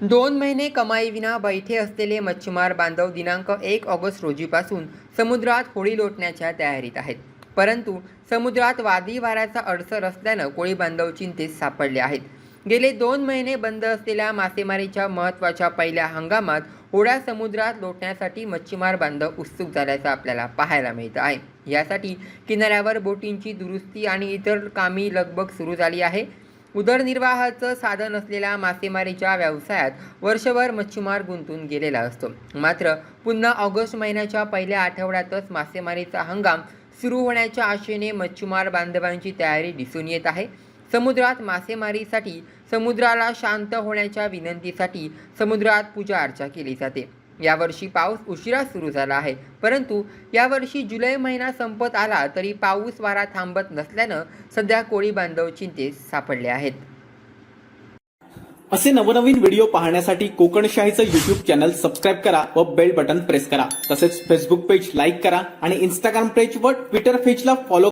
दोन महिने कमाईविना बैठे असलेले मच्छीमार बांधव दिनांक एक ऑगस्ट रोजीपासून समुद्रात होळी लोटण्याच्या तयारीत आहेत. परंतु समुद्रात वादी वाऱ्याचा अडसर असल्यानं कोळी बांधव चिंतेत सापडले आहेत. गेले दोन महिने बंद असलेल्या मासेमारीच्या महत्त्वाच्या पहिल्या हंगामात होड्या समुद्रात लोटण्यासाठी मच्छीमार बांधव उत्सुक झाल्याचं आपल्याला पाहायला मिळतं आहे. यासाठी किनाऱ्यावर बोटींची दुरुस्ती आणि इतर कामी लगबग सुरू झाली आहे. उदरनिर्वाहाचं साधन असलेल्या मासेमारीच्या व्यवसायात वर्षभर मच्छीमार गुंतून गेलेला असतो. मात्र पुन्हा ऑगस्ट महिन्याच्या पहिल्या आठवड्यातच मासेमारीचा हंगाम सुरू होण्याच्या आशेने मच्छीमार बांधवांची तयारी दिसून येत आहे. समुद्रात मासेमारीसाठी समुद्राला शांत होण्याच्या विनंतीसाठी समुद्रात पूजा अर्चा केली जाते. यावर्षी पाऊस उशिरा सुरू झाला आहे. परंतु यावर्षी जुलै महिना संपत आला तरी पाऊस वारा थांबत नसल्यानं सध्या कोळी बांधव चिंतेत सापडले आहेत. असे नवनवीन व्हिडिओ पाहण्यासाठी कोकणशाहीचं युट्यूब चॅनल सबस्क्राईब करा व बेल बटन प्रेस करा. तसेच फेसबुक पेज लाईक करा आणि इंस्टाग्राम पेज व ट्विटर पेजला फॉलो